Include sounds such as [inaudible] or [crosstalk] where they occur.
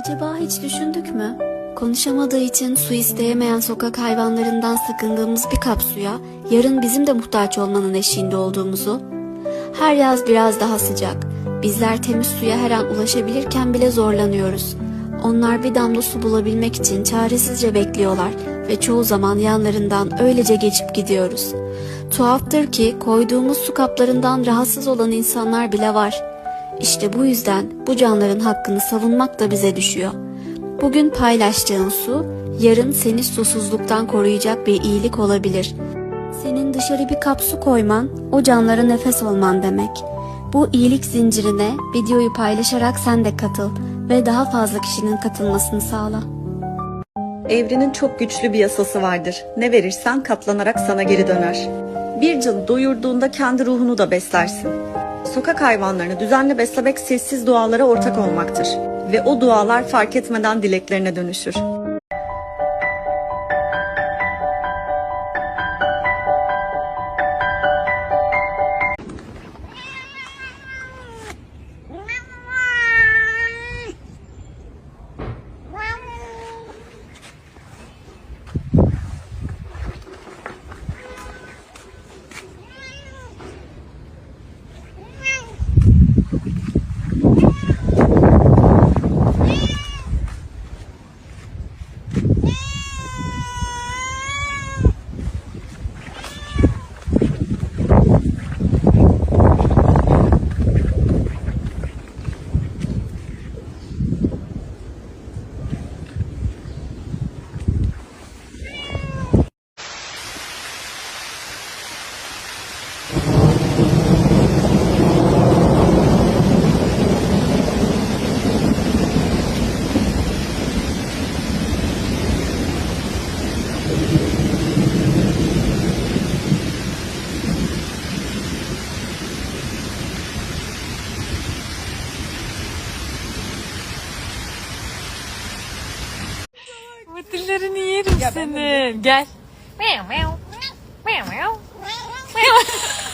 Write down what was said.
Acaba hiç düşündük mü? Konuşamadığı için su isteyemeyen sokak hayvanlarından sakındığımız bir kap suya yarın bizim de muhtaç olmanın eşiğinde olduğumuzu. Her yaz biraz daha sıcak. Bizler temiz suya her an ulaşabilirken bile zorlanıyoruz. Onlar bir damla su bulabilmek için çaresizce bekliyorlar ve çoğu zaman yanlarından öylece geçip gidiyoruz. Tuhaftır ki koyduğumuz su kaplarından rahatsız olan insanlar bile var. İşte bu yüzden bu canların hakkını savunmak da bize düşüyor. Bugün paylaştığın su, yarın seni susuzluktan koruyacak bir iyilik olabilir. Senin dışarı bir kap su koyman, o canlara nefes olman demek. Bu iyilik zincirine videoyu paylaşarak sen de katıl ve daha fazla kişinin katılmasını sağla. Evrenin çok güçlü bir yasası vardır. Ne verirsen katlanarak sana geri döner. Bir canı doyurduğunda kendi ruhunu da beslersin. Sokak hayvanlarını düzenli beslemek sessiz dualara ortak olmaktır. Ve o dualar fark etmeden dileklerine dönüşür. Dillerini yerim seni. Gel. Meow. Meow meow. Meow. [laughs]